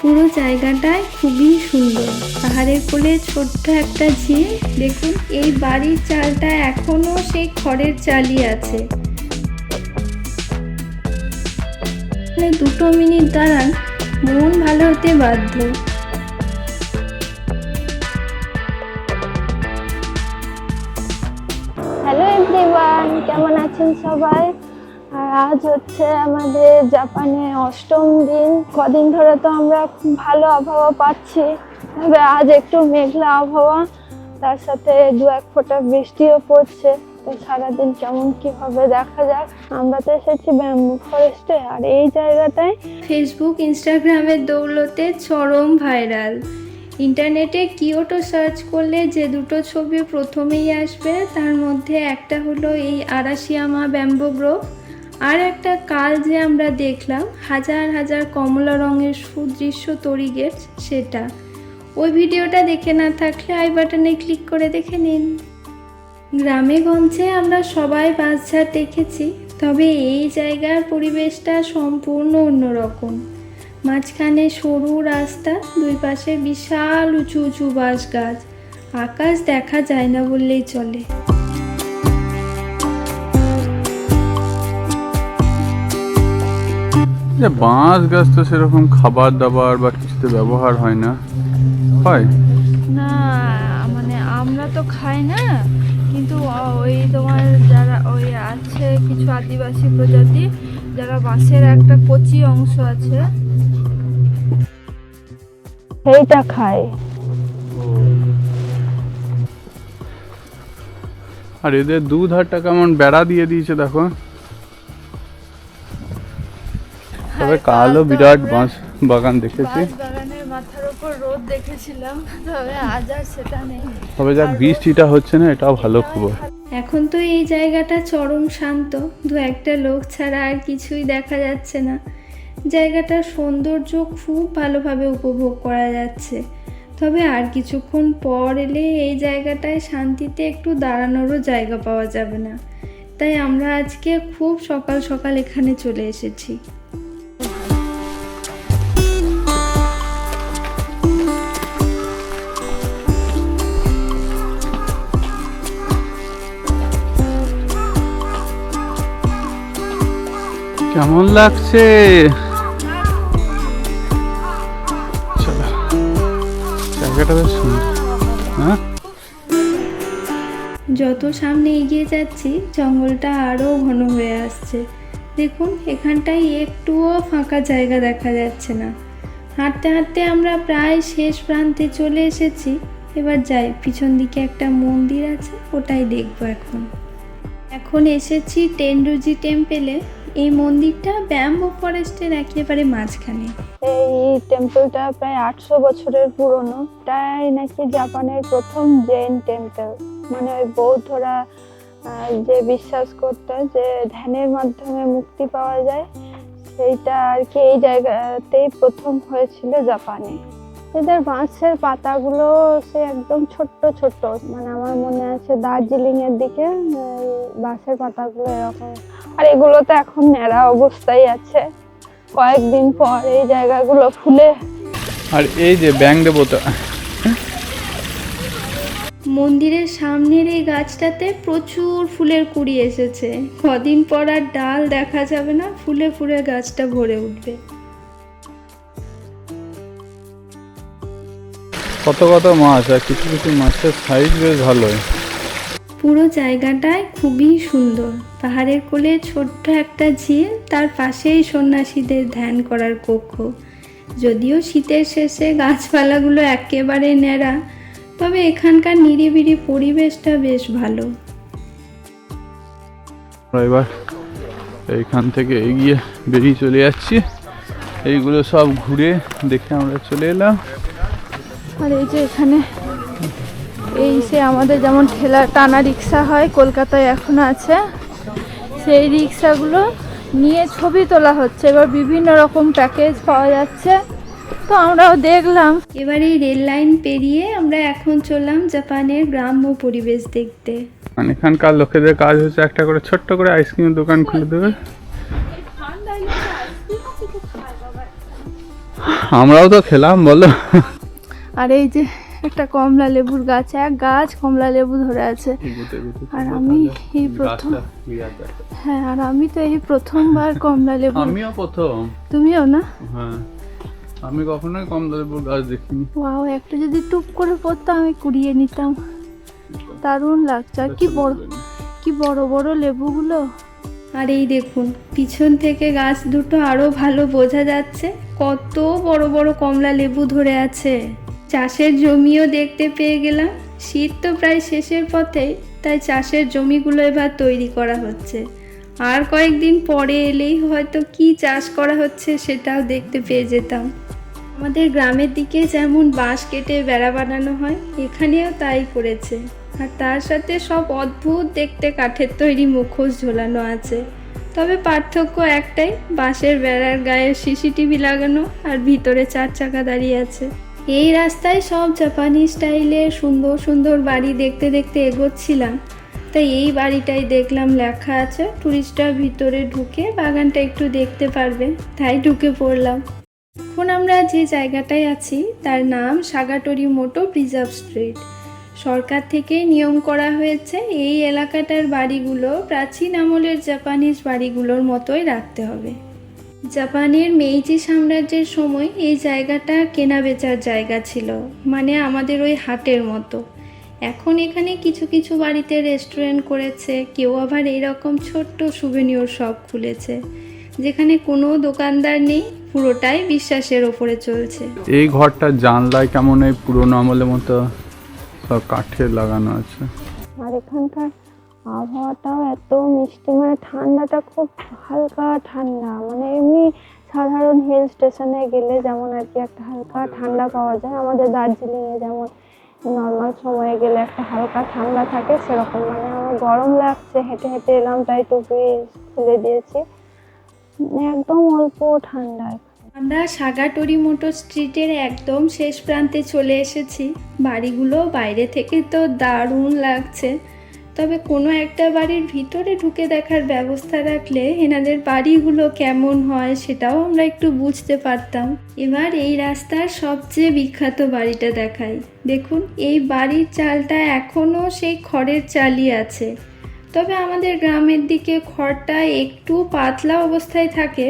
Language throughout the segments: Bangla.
পুরো জায়গাটাই খুবই সুন্দর। পাহাড়ের কোলে ছোট্ট একটা ঝিল। দেখুন, এই বাড়ির চালটা এখনও সেই খড়ের চালই আছে। দুটো মিনিট দাঁড়ান, মন ভালো হতে বাধ্য। হ্যালো এভরিওয়ান কেমন আছেন সবাই? আজ হচ্ছে আমাদের জাপানে অষ্টম দিন। কদিন ধরে তো আমরা ভালো আবহাওয়া পাচ্ছি। তবে আজ একটু মেঘলা আবহাওয়া। তার সাথে দু এক ফোঁটা বৃষ্টিও পড়ছে। তো সারাদিন কেমন কি হবে দেখা যাক? আমরা তো এসেছি ব্যাম্বু ফরেস্টে। আর এই জায়গাটায় ফেসবুক ইনস্টাগ্রামের দৌলতে চরম ভাইরাল। ইন্টারনেটে কিওটো সার্চ করলে যে দুটো ছবি প্রথমেই আসবে, তার মধ্যে একটা হলো এই আরাশিয়ামা ব্যাম্বো গ্রোভ। আর একটা কাল যে আমরা দেখলাম, হাজার হাজার কমলা রঙের সুদৃশ্য তরিগেট সেটা। ওই ভিডিওটা দেখে না থাকলে আই বাটনে ক্লিক করে দেখে নিন। গ্রামে গঞ্জে আমরা সবাই বাসঝাড় দেখেছি, তবে এই জায়গার পরিবেশটা সম্পূর্ণ অন্যরকম। মাঝখানে সরু রাস্তা, দুই পাশে বিশাল উঁচু উঁচু বাঁশ গাছ আকাশ দেখা যায় না বললেই চলে। যে বাঁশ গাছ তো সেরকম খাবার দাবার বা কিছুতে ব্যবহার হয় না। হয়? না মানে আমরা তো খাই না কিন্তু ওই তোমার যারা ওই আছে কিছু আদিবাসী প্রজাতি যারা বাঁশের একটা কচি অংশ আছে। সেইটা খায়। আর এদের দুধ ধারটা কেমন বেড়া দিয়ে দিয়েছে দেখো। তবে কালও বিরাট বাঁশ বাগান দেখেছি। মাথার উপর রোদ দেখেছিলাম তবে আজ আর সেটা নেই। তবে যাক বৃষ্টিটা হচ্ছে না এটাও ভালো খবর। এখন তো এই জায়গাটা চরম শান্ত দু একটা লোক ছাড়া আর কিছুই দেখা যাচ্ছে না। জায়গাটার সৌন্দর্য খুব ভালোভাবে উপভোগ করা যাচ্ছে। তবে আর কিছুক্ষণ পর এলে এই জায়গাটায় শান্তিতে একটু দাঁড়ানোরও জায়গা পাওয়া যাবে না। তাই আমরা আজকে খুব সকাল সকাল এখানে চলে এসেছি। কেমন লাগছে? হ্যাঁ? যত সামনে এগিয়ে যাচ্ছি, জঙ্গলটা আরও ঘন হয়ে আসছে। দেখুন, এখানটায় একটুও ফাঁকা জায়গা দেখা যাচ্ছে না। হাঁটতে হাঁটতে আমরা প্রায় শেষ প্রান্তে চলে এসেছি। এবার যাই, পিছন দিকে একটা মন্দির আছে, ওটাই দেখব এখন। এখন এসেছি টেন্ডুজি টেম্পেলে। এই মন্দিরটা ব্যাম্বো ফরেস্টের একেবারে মাঝখানে। এই টেম্পলটা প্রায় আটশো বছরের পুরনো। তাই নাকি জাপানের প্রথম জেন টেম্পল মানে ওই বৌদ্ধরা যে বিশ্বাস করতো যে ধ্যানের মাধ্যমে মুক্তি পাওয়া যায়, সেইটা আর কি এই জায়গাতেই প্রথম হয়েছিল জাপানে। এদের বাঁশের পাতাগুলো সে একদম ছোট্ট ছোট্ট। মানে আমার মনে আছে দার্জিলিং এর দিকে বাঁশের পাতাগুলো এরকম। আর এগুলো তো এখন ন্যাড়া অবস্থায় আছে। কয়েকদিন পর এই জায়গাগুলো ফুলে আর এই যে ব্যাং দেবতা। মন্দিরের সামনের এই গাছটাতে প্রচুর ফুলের কুড়ি এসেছে। কদিন পর আর ডাল দেখা যাবে না ফুলে ফুলে গাছটা ভরে উঠবে। কত কত মাছ আর কিছু কিছু মাছের সাইজ বেশ ভালোই। পুরো জায়গাটায় খুবই সুন্দর। পাহাড়ের কোলে ছোট্ট একটা ঝিল তার পাশেই সন্ন্যাসীদের ধ্যান করার কক্ষ। যদিও শীতের শেষে গাছপালাগুলো একেবারে ন্যাড়া তবে এখানকার নিরিবিলি পরিবেশটা বেশ ভালো। এবার এইখান থেকে এগিয়ে বেরিয়ে চলে যাচ্ছি। এইগুলো সব ঘুরে দেখে আমরা চলে এলাম। আর এই যে এখানে এই সে আমাদের যেমন ঠেলা টানা রিক্সা হয় কলকাতায় এখনও আছে। সেই রিক্সাগুলো নিয়ে ছবি তোলা হচ্ছে। এবার বিভিন্ন রকম প্যাকেজ পাওয়া যাচ্ছে। তো আমরাও দেখলাম। এবার এই রেল লাইন পেরিয়ে আমরা এখন চললাম জাপানের গ্রাম্য পরিবেশ দেখতে। মানে এখানকার লোকেদের কাজ হচ্ছে একটা করে ছোট্ট করে আইসক্রিমের দোকান খুলে দেবে। আমরাও তো খেলাম বলো। আর এই যে একটা কমলা লেবুর গাছ এক গাছ কমলা লেবু ধরে আছে। আর আমি এই প্রথম হ্যাঁ আর আমি তো এই প্রথমবার কমলা লেবু আমিও প্রথম। তুমিও না? হ্যাঁ আমি কখনোই কম লেবুর গাছ দেখিনি। ওয়াও একটা যদি টুপ করে পড়তো আমি কুড়িয়ে নিতাম। দারুণ লাগছে। আর কি বড় কি বড় বড় লেবুগুলো। আর এই দেখুন পিছন থেকে গাছ দুটো আরও ভালো বোঝা যাচ্ছে। কত বড় বড় কমলা লেবু ধরে আছে। চাষের জমিও দেখতে পেয়ে গেলাম। শীত তো প্রায় শেষের পথেই, তাই চাষের জমিগুলো এবার তৈরি করা হচ্ছে। আর কয়েকদিন পরে এলেই হয়তো কি চাষ করা হচ্ছে সেটাও দেখতে পেয়ে যেতাম। আমাদের গ্রামের দিকে যেমন বাঁশ কেটে বেড়া বানানো হয়, এখানেও তাই করেছে। আর তার সাথে সব অদ্ভুত দেখতে কাঠের তৈরি মুখোশ ঝোলানো আছে। তবে পার্থক্য একটাই, বাঁশের বেড়ার গায়ে সিসিটিভি লাগানো আর ভিতরে চার চাকা দাঁড়িয়ে আছে। এই রাস্তায় সব জাপানি স্টাইলের সুন্দর সুন্দর বাড়ি দেখতে দেখতে এগোচ্ছিলাম। তাই এই বাড়িটাই দেখলাম লেখা আছে, টুরিস্টরা ভিতরে ঢুকে বাগানটা একটু দেখতে পারবে। তাই ঢুকে পড়লাম। এখন আমরা যে জায়গাটায় আছি, তার নাম সাগাটরি মোটো প্রিজার্ভ স্ট্রিট। সরকার থেকে নিয়ম করা হয়েছে, এই এলাকাটার বাড়িগুলো প্রাচীন আমলের জাপানিজ বাড়িগুলোর মতোই রাখতে হবে। জাপানের মেইজি সাম্রাজ্যের সময় এই জায়গাটা কেনা বেচার জায়গা ছিল মানে আমাদের ওই হাটের মতো। এখন এখানে কিছু কিছু বাড়িতে রেস্টুরেন্ট করেছে কেউ আবার এইরকম ছোট্ট সুভেনিয়র শপ খুলেছে যেখানে কোনো দোকানদার নেই পুরোটাই বিশ্বাসের ওপরে চলছে। এই ঘরটা জানলায় কেমন এই পুরোনো আমলের মতো সব কাঠের লাগানো আছে? আর এখানকার আবহাওয়াটাও এত মিষ্টি মানে ঠান্ডাটা খুব হালকা ঠান্ডা মানে এমনি সাধারণ হিল স্টেশনে গেলে যেমন আর কি একটা হালকা ঠান্ডা পাওয়া যায়। আমাদের দার্জিলিংয়ে যেমন নর্মাল সময়ে গেলে একটা হালকা ঠান্ডা থাকে সেরকম। মানে আমার গরম লাগছে হেঁটে হেঁটে এলাম তাই টুপি খুলে দিয়েছি। মানে একদম অল্প ঠান্ডা। আমরা সাগাটরি মোটর স্ট্রিটের একদম শেষ প্রান্তে চলে এসেছি। বাড়িগুলো বাইরে থেকে তো দারুণ লাগছে। তবে কোনো একটা বাড়ির ভিতরে ঢুকে দেখার ব্যবস্থা রাখলে এনাদের বাড়িগুলো কেমন হয় সেটাও আমরা একটু বুঝতে পারতাম। এবার এই রাস্তার সবচেয়ে বিখ্যাত বাড়িটা দেখাই। দেখুন, এই বাড়ির চালটা এখনও সেই খড়ের চালই আছে। তবে আমাদের গ্রামের দিকে খড়টা একটু পাতলা অবস্থায় থাকে,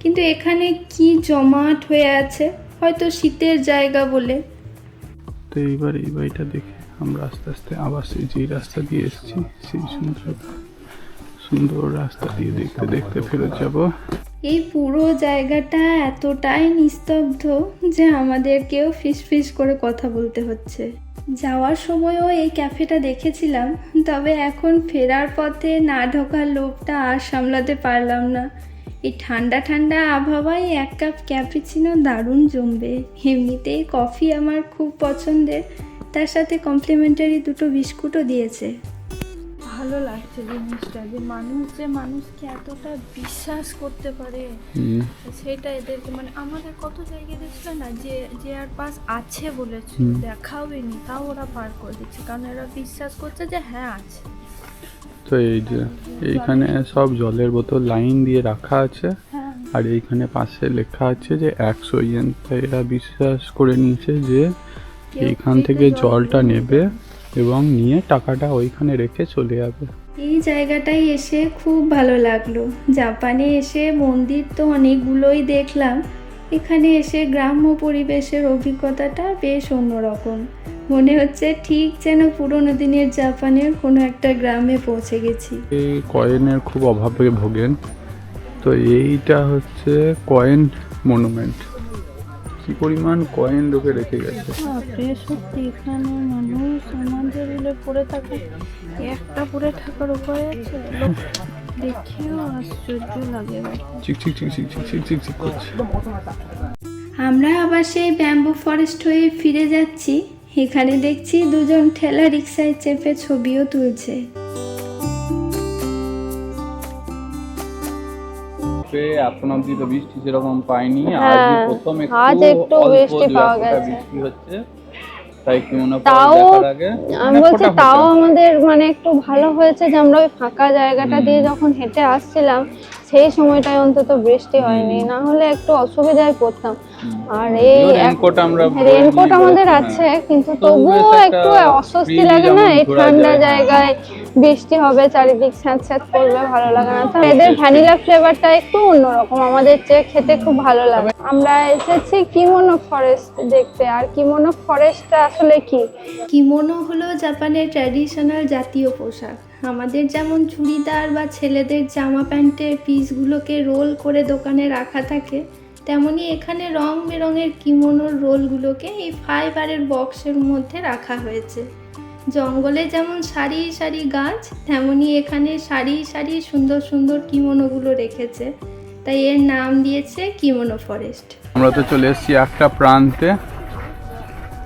কিন্তু এখানে কি জমাট হয়ে আছে, হয়তো শীতের জায়গা বলে। তো এইবার এই বাড়িটা দেখে আমরা আস্তে আস্তে আবার সেই যে রাস্তা দিয়ে এসেছি, সেই সুন্দর সুন্দর রাস্তা দিয়ে দেখতে দেখতে ফেরত যাব। এই পুরো জায়গাটা এতটাই নিস্তব্ধ যে আমাদেরকেও ফিস ফিস করে কথা বলতে হচ্ছে। যাওয়ার সময়ও এই ক্যাফেটা দেখেছিলাম, তবে এখন ফেরার পথে না ঢোকার লোভটা আর সামলাতে পারলাম না। এই ঠান্ডা ঠান্ডা আবহাওয়ায় এক কাপ ক্যাপুচিনো দারুণ জমবে। এমনিতেই কফি আমার খুব পছন্দের। তার সাথে কমপ্লিমেন্টারি দুটো বিস্কুটও দিয়েছে। ভালো লাগছে জিনিসটা যে মানুষ যে মানুষকে এতটা বিশ্বাস করতে পারে হুম, সেটা এদেরকে মানে আমাদের কত জায়গায় দেখছিল না যে যে আর পাস আছে বলেছে হুম। দেখাবে নি তাও ওরা পার করে দিচ্ছে কারণ এরা বিশ্বাস করছে যে হ্যাঁ আছে। তো এই যে এইখানে সব জলের বোতল লাইন দিয়ে রাখা আছে হ্যাঁ। আর এইখানে পাশে লেখা আছে যে একশো ইয়েন তাই এরা বিশ্বাস করে নিয়েছে যে এইখান থেকে জলটা নেবে এবং নিয়ে টাকাটা ওইখানে রেখে চলে যাবে। এই জায়গাটায় এসে খুব ভালো লাগল। জাপানে এসে মন্দির তো অনেকগুলোই দেখলাম। এখানে এসে গ্রাম্য পরিবেশের অভিজ্ঞতাটা বেশ অন্যরকম। মনে হচ্ছে ঠিক যেন পুরোনো দিনের জাপানের কোনো একটা গ্রামে পৌঁছে গেছি। এই কয়েনের খুব অভাবে ভোগেন। তো এইটা হচ্ছে কয়েন মনুমেন্ট। কি পরিমাণ কয়েন লোকে রেখে গেছে? সত্যি এখানে মানুষ আমাদের হলে পড়ে থাকে। একটা পড়ে থাকার উপায় আছে? দেখেও আশ্চর্য লাগে ঠিক ঠিক ঠিক ঠিক ঠিক ঠিক ঠিক আমরা আবার সেই ব্যাম্বু ফরেস্ট হয়ে ফিরে যাচ্ছি। এখানে দেখছি দুজন ঠেলা রিক্সায় চেপে ছবিও তুলছে। এখন অব্দি তো বৃষ্টি সেরকম পাইনি। হ্যাঁ, প্রথম আজ একটু অল্প বৃষ্টি পাওয়া গেছে। বৃষ্টি হচ্ছে। তাই কি মনে তাও আমি বলছি তাও আমাদের মানে একটু ভালো হয়েছে যে আমরা ওই ফাঁকা জায়গাটা দিয়ে যখন হেঁটে আসছিলাম সেই সময়টায় অন্তত বৃষ্টি হয়নি না হলে একটু অসুবিধায় পড়তাম। আর এই রেনকোট আমরা রেনকোট আমাদের হ্যাঁ। আছে কিন্তু তবুও তবুও একটু অস্বস্তি লাগে না এই ঠান্ডা জায়গায় বৃষ্টি হবে চারিদিক স্যাঁত স্যাঁত করবে ভালো লাগে না। তো এদের ভ্যানিলা ফ্লেভারটা একটু অন্যরকম আমাদের চেয়ে খেতে খুব ভালো লাগে। আমরা এসেছি কিমোনো ফরেস্ট দেখতে আর কিমোনো ফরেস্টটা আসলে কি? কিমোনো হলো জাপানের ট্র্যাডিশনাল জাতীয় পোশাক। আমাদের যেমন চুড়িদার বা ছেলেদের জামা প্যান্টের পিসগুলোকে রোল করে দোকানে রাখা থাকে, তেমনি এখানে রং বেরঙের কিমোনোর রোলগুলোকে এই ফাইবারের বক্সের মধ্যে রাখা হয়েছে। জঙ্গলে যেমন সারি সারি গাছ, তেমনি এখানে সারি সারি সুন্দর সুন্দর কিমোনোগুলো রেখেছে। তাই এর নাম দিয়েছে কিমোনো ফরেস্ট। আমরা তো চলে এসেছি একটা প্রান্তে।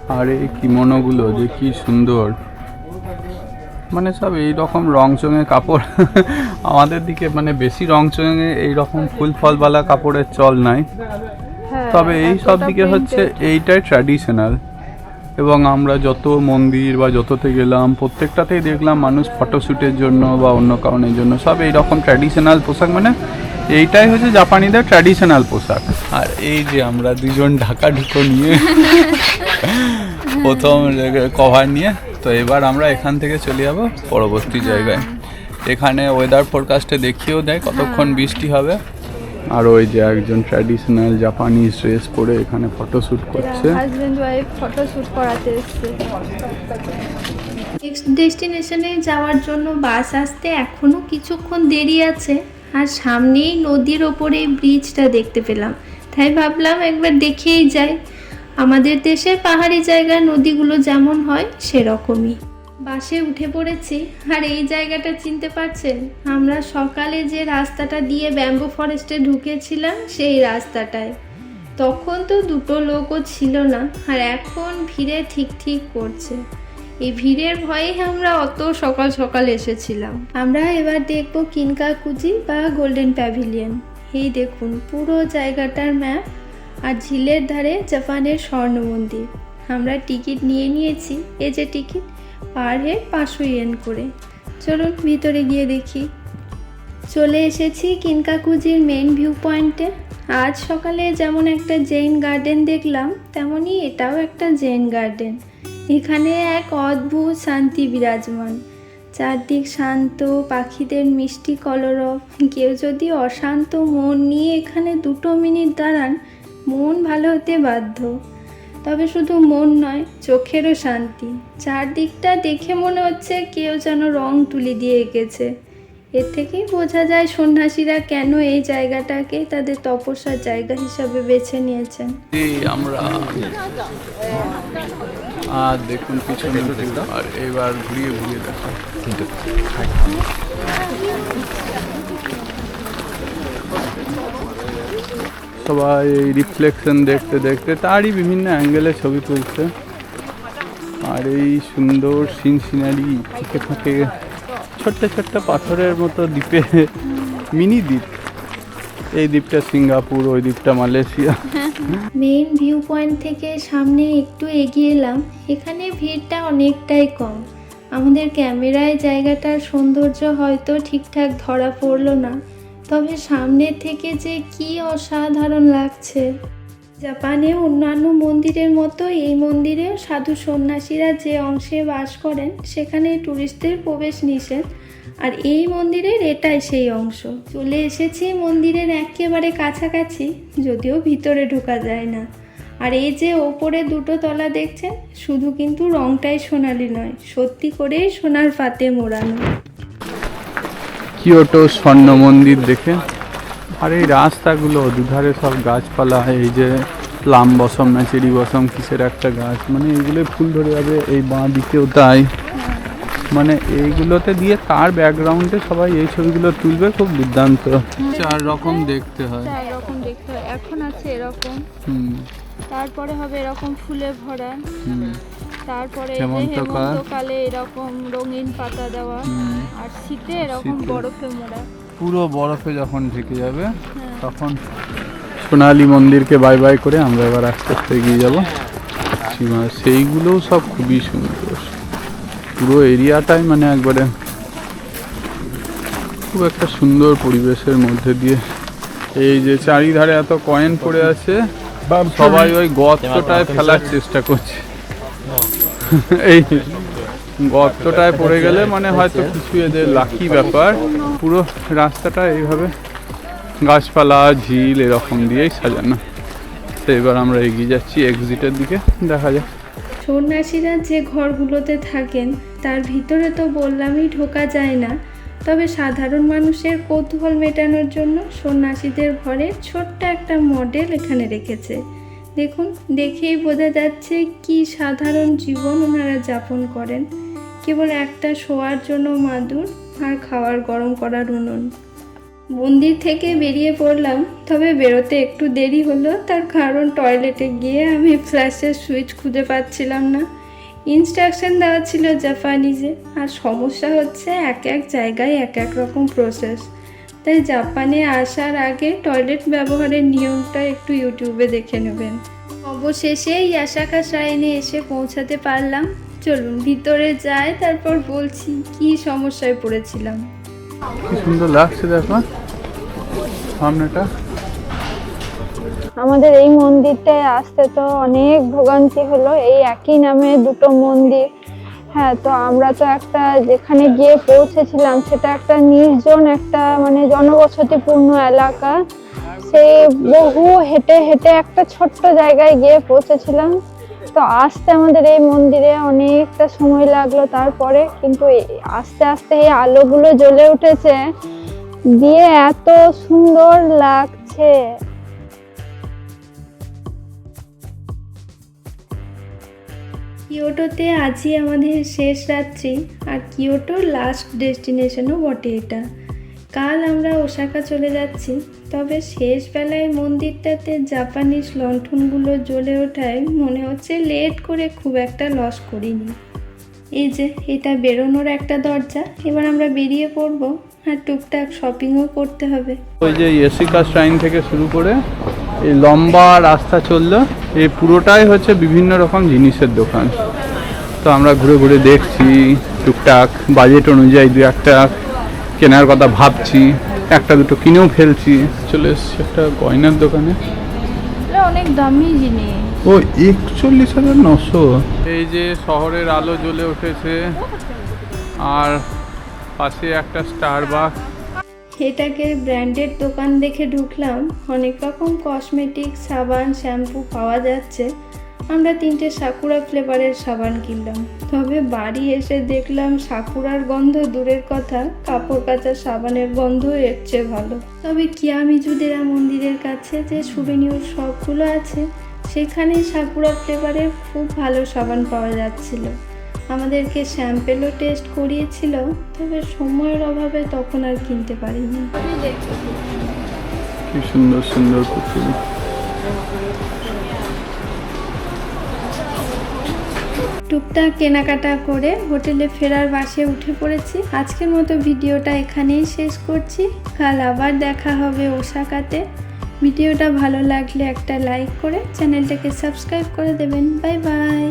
আর, এই কিমোনোগুলো যে কি সুন্দর। মানে সব এই রকম রং চঙে কাপড়। আমাদের দিকে মানে বেশি রং চঙে এই রকম ফুল ফলওয়ালা কাপড়ের চল নাই। হ্যাঁ, তবে এই সব দিকে হচ্ছে এইটাই ট্র্যাডিশনাল এবং আমরা যত মন্দির বা যততে গেলাম প্রত্যেকটাতেই দেখলাম মানুষ ফটোশ্যুটের জন্য বা অন্য কারণের জন্য সব এই রকম ট্র্যাডিশনাল পোশাক। মানে এইটাই হচ্ছে জাপানিদের ট্র্যাডিশনাল পোশাক। আর এই যে আমরা দুজন ঢাকা ঢুকো নিয়ে প্রথম কভার নিয়ে তো এবার আমরা এখান থেকে চলে যাব পরবর্তী জায়গায়। এখানে ওয়েদার ফোরকাস্টে দেখিয়েও দেয় কতক্ষণ বৃষ্টি হবে। আর ওই যে একজন ট্র্যাডিশনাল জাপানিজ ড্রেস পরে এখানে ফটোশ্যুট করছে। হাজবেন্ড ওয়াইফ ফটো শুট করাতে এসছে। নেক্সট ডেস্টিনেশনে যাওয়ার জন্য বাস আসতে এখনও কিছুক্ষণ দেরি আছে। আর সামনেই নদীর ওপরে ব্রিজটা দেখতে পেলাম। তাই ভাবলাম একবার দেখেই যাই। আমাদের দেশের পাহাড়ি জায়গার নদীগুলো যেমন হয়, সেরকমই। বাসে উঠে পড়েছি, আর এই জায়গাটা চিনতে পারছেন? আমরা সকালে যে রাস্তাটা দিয়ে ব্যাম্বো ফরেস্টে ঢুকেছিলাম, সেই রাস্তাটায়। তখন তো দুটো লোকও ছিল না, আর এখন ভিড়ে ঠিক ঠিক করছে। এই ভিড়ের ভয়েই আমরা অত সকাল সকাল এসেছিলাম। আমরা এবার দেখব কিনকাকুজি বা গোল্ডেন প্যাভিলিয়ন। এই দেখুন, পুরো জায়গাটার ম্যাপ। আর ঝিলের ধারে জাপানের স্বর্ণ মন্দির আমরা টিকিট নিয়ে নিয়েছি। এই যে টিকিট, পার হেড পাঁচশো ইয়েন করে। চলুন ভিতরে গিয়ে দেখি। চলে এসেছি কিনকাকুজির মেন ভিউ পয়েন্টে আজ সকালে যেমন একটা জৈন গার্ডেন দেখলাম, তেমনই এটাও একটা জৈন গার্ডেন। এখানে এক অদ্ভুত শান্তি বিরাজমান। চারদিক শান্ত, পাখিদের মিষ্টি কলরব। কেউ যদি অশান্ত মন নিয়ে এখানে দুটো মিনিট দাঁড়ান মন ভালো হতে বাধ্য। তবে শুধু মন নয় চোখেরও শান্তি। চারদিকটা দেখে মনে হচ্ছে কেউ যেন রং তুলি দিয়ে এঁকেছে। এর থেকেই বোঝা যায় সন্ন্যাসীরা কেন এই জায়গাটাকে তাদের তপস্যার জায়গা হিসাবে বেছে নিয়েছেন। আমরা আর দেখুন পিছনে আর এবার ঘুরিয়ে ঘুরিয়ে দেখো সবাই রিফ্লেকশন দেখতে দেখতে, তারই বিভিন্ন অ্যাঙ্গেলে ছবি তুলছে। আর এই সুন্দর সিন সিনারি ফাঁকে ফাঁকে ছোট্ট ছোট্ট পাথরের মতো দ্বীপে, মিনি দ্বীপ। এই দ্বীপটা সিঙ্গাপুর, ওই দ্বীপটা মালয়েশিয়া। মেইন ভিউ পয়েন্ট থেকে সামনে একটু এগিয়ে এলাম। এখানে ভিড়টা অনেকটাই কম। আমাদের ক্যামেরায় জায়গাটার সৌন্দর্য হয়তো ঠিকঠাক ধরা পড়ল না। তবে সামনে থেকে যে কি অসাধারণ লাগছে। জাপানে অন্যান্য মন্দিরের মতো এই মন্দিরেও সাধু সন্ন্যাসীরা যে অংশে বাস করেন, সেখানে ট্যুরিস্টদের প্রবেশ নিষেধ। আর এই মন্দিরের এটাই সেই অংশ। চলে এসেছি মন্দিরের একেবারে কাছাকাছি, যদিও ভিতরে ঢোকা যায় না। আর এই যে ওপরে দুটো তলা দেখছেন, শুধু কিন্তু রংটাই সোনালি নয়, সত্যি করেই সোনার পাতে মোড়ানো। কিয়োটো স্বর্ণ মন্দির দেখে। আর এই রাস্তাগুলো দুধারে সব গাছপালা এই যে প্লাম বসম না চেরি বসম কিসের একটা গাছ মানে এইগুলো ফুল ধরে যাবে এই বাঁ দিকেও তাই। মানে এইগুলোতে দিয়ে তার ব্যাকগ্রাউন্ডে সবাই এই ছবিগুলো তুলবে খুব দুর্দান্ত। চার রকম দেখতে হয়। চার রকম দেখতে হয়। এখন আছে এরকম। হুম। তারপরে হবে এরকম ফুলে ভরা। হুম। তারপরে হেমন্তকাল। এরকম রঙিন পাতা দেওয়া আর শীতে এরকম বরফে মোড়া। পুরো বরফে যখন ঢেকে যাবে তখন সোনালী মন্দিরকে বাই বাই করে আমরা এবার আস্তে আস্তে এগিয়ে যাব। সীমা সেইগুলোও সব খুবই সুন্দর। পুরো এরিয়াটাই মানে একবারে খুব একটা সুন্দর পরিবেশের মধ্যে দিয়ে। এই যে চারিধারে এত কয়েন পড়ে আছে সবাই ওই গর্তটায় ফেলার চেষ্টা করছে। এই গর্তটায় পড়ে গেলে মানে হয়তো কিছু এদের লাকি ব্যাপার। পুরো রাস্তাটা এইভাবে গাছপালা, ঝিল এরকম দিয়েই সাজানো। তো এবার আমরা এগিয়ে যাচ্ছি এক্সিটের দিকে, দেখা যাক। সন্ন্যাসীরা যে ঘরগুলোতে থাকেন, তার ভিতরে তো বললামই ঢোকা যায় না। তবে সাধারণ মানুষের কৌতূহল মেটানোর জন্য সন্ন্যাসীদের ঘরে ছোট্ট একটা মডেল এখানে রেখেছে। দেখুন, দেখেই বোঝা যাচ্ছে কি সাধারণ জীবন ওনারা যাপন করেন। কেবল একটা শোয়ার জন্য মাদুর আর খাওয়ার গরম করার উনুন। মন্দির থেকে বেরিয়ে পড়লাম, তবে বেরোতে একটু দেরি হলো, তার কারণ টয়লেটে গিয়ে আমি ফ্ল্যাশের সুইচ খুঁজে পাচ্ছিলাম না। ইনস্ট্রাকশন দেওয়া ছিল জাপানিজে, আর সমস্যা হচ্ছে এক এক জায়গায় এক এক রকম প্রসেস। তাই জাপানে আসার আগে টয়লেট ব্যবহারের নিয়মটা একটু ইউটিউবে দেখে নেবেন। অবশেষে ইয়াসাকা শ্রাইনে এসে পৌঁছাতে পারলাম। চলুন ভিতরে যাই তারপর বলছি কি সমস্যায় পড়েছিলাম। কি সুন্দর লাগছে দেখো। সামনেটা। আমাদের এই মন্দিরটায় আসতে তো অনেক ভোগান্তি হলো। এই একই নামে দুটো মন্দির। হ্যাঁ তো আমরা তো একটা যেখানে গিয়ে পৌঁছেছিলাম, সেটা একটা নির্জন একটা মানে জনবসতিপূর্ণ এলাকা। সেই বহু হেঁটে হেঁটে একটা ছোট্ট জায়গায় গিয়ে পৌঁছেছিলাম। তো আসতে আমাদের এই মন্দিরে অনেকটা সময় লাগল তারপরে, কিন্তু আস্তে আস্তে এই আলোগুলো জ্বলে উঠেছে। দিয়ে এত সুন্দর লাগছে। কিয়োটোতে আজই আমাদের শেষ রাত্রি আর কিয়োটোর লাস্ট ডেস্টিনেশনও বটে এটা। কাল আমরা ওসাকা চলে যাচ্ছি, তবে শেষ বেলায় মন্দিরটাতে জাপানিজ লণ্ঠনগুলো জ্বলে ওঠায় মনে হচ্ছে লেট করে খুব একটা লস করিনি। এই যে, এটা বেরোনোর একটা দরজা, এবার আমরা বেরিয়ে পড়ব আর টুকটাক শপিংও করতে হবে। ওই যে ইয়েসিকা শ্রাইন থেকে শুরু করে এই লম্বা রাস্তা চলল এই পুরোটাই হচ্ছে বিভিন্ন রকম জিনিসের দোকান। তো আমরা ঘুরে ঘুরে দেখছি টুকটাক বাজেট অনুযায়ী দু একটা কেনার কথা ভাবছি একটা দুটো কিনেও ফেলছি। চলে এসছি একটা গয়নার দোকানে। অনেক দামি জিনিস। ও একচল্লিশ হাজার নশো। এই যে শহরের আলো জ্বলে উঠেছে আর পাশে একটা স্টার বাক এটাকে ব্র্যান্ডেড দোকান দেখে ঢুকলাম। অনেক রকম কসমেটিক সাবান শ্যাম্পু পাওয়া যাচ্ছে। আমরা তিনটে সাকুরা ফ্লেভারের সাবান কিনলাম। তবে বাড়ি এসে দেখলাম সাকুরার গন্ধ দূরের কথা, কাপড় কাচা সাবানের গন্ধ এর চেয়ে ভালো। তবে কিয়ামিজুদেরা মন্দিরের কাছে যে সুবেনিয়র শপগুলো আছে সেখানে সাকুরা ফ্লেভারের খুব ভালো সাবান পাওয়া যাচ্ছিল। আমাদেরকে স্যাম্পেলও টেস্ট করিয়েছিল তবে সময়ের অভাবে তখন আর কিনতে পারিনি। কি সুন্দর সুন্দর পুতুল টুকটাক কেনাকাটা করে হোটেলে ফেরার বাসে উঠে পড়েছি। আজকের মতো ভিডিওটা এখানেই শেষ করছি। কাল আবার দেখা হবে ওসাকাতে ভিডিওটা ভালো লাগলে একটা লাইক করে চ্যানেলটাকে সাবস্ক্রাইব করে দেবেন। Bye bye